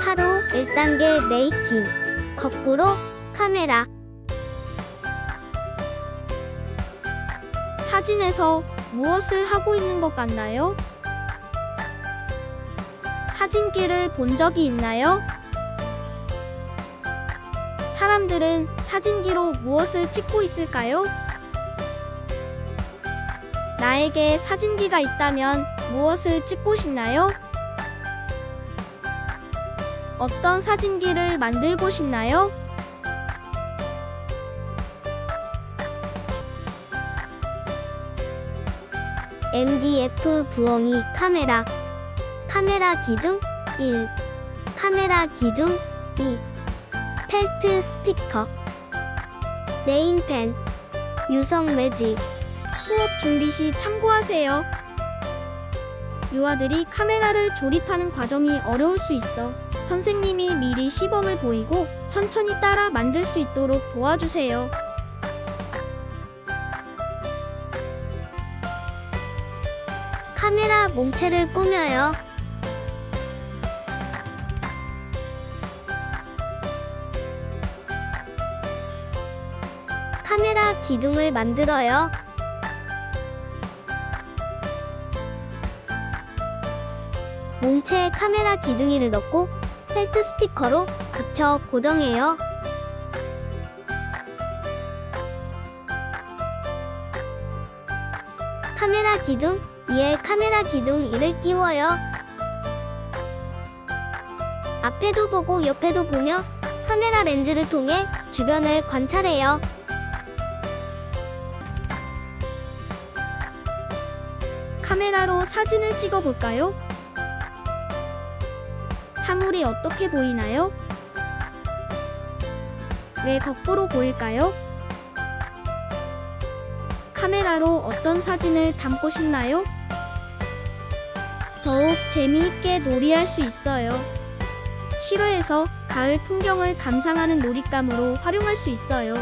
하루 1단계 메이킹. 거꾸로 카메라. 사진에서 무엇을 하고 있는 것 같나요? 사진기를 본 적이 있나요? 사람들은 사진기로 무엇을 찍고 있을까요? 나에게 사진기가 있다면 무엇을 찍고 싶나요? 어떤 사진기를 만들고 싶나요? MDF 부엉이 카메라. 카메라 기둥 1. 카메라 기둥 2. 펠트 스티커. 네임펜. 유성 매직. 수업 준비 시 참고하세요. 유아들이 카메라를 조립하는 과정이 어려울 수 있어. 선생님이 미리 시범을 보이고 천천히 따라 만들 수 있도록 도와주세요. 카메라 몸체를 꾸며요. 카메라 기둥을 만들어요. 몸체에 카메라 기둥이를 넣고 펠트 스티커로 붙여 고정해요. 카메라 기둥 위에 카메라 기둥 1을 끼워요. 앞에도 보고 옆에도 보며 카메라 렌즈를 통해 주변을 관찰해요. 카메라로 사진을 찍어 볼까요? 사물이 어떻게 보이나요? 왜 거꾸로 보일까요? 카메라로 어떤 사진을 담고 싶나요? 더욱 재미있게 놀이할 수 있어요. 실외에서 가을 풍경을 감상하는 놀잇감으로 활용할 수 있어요.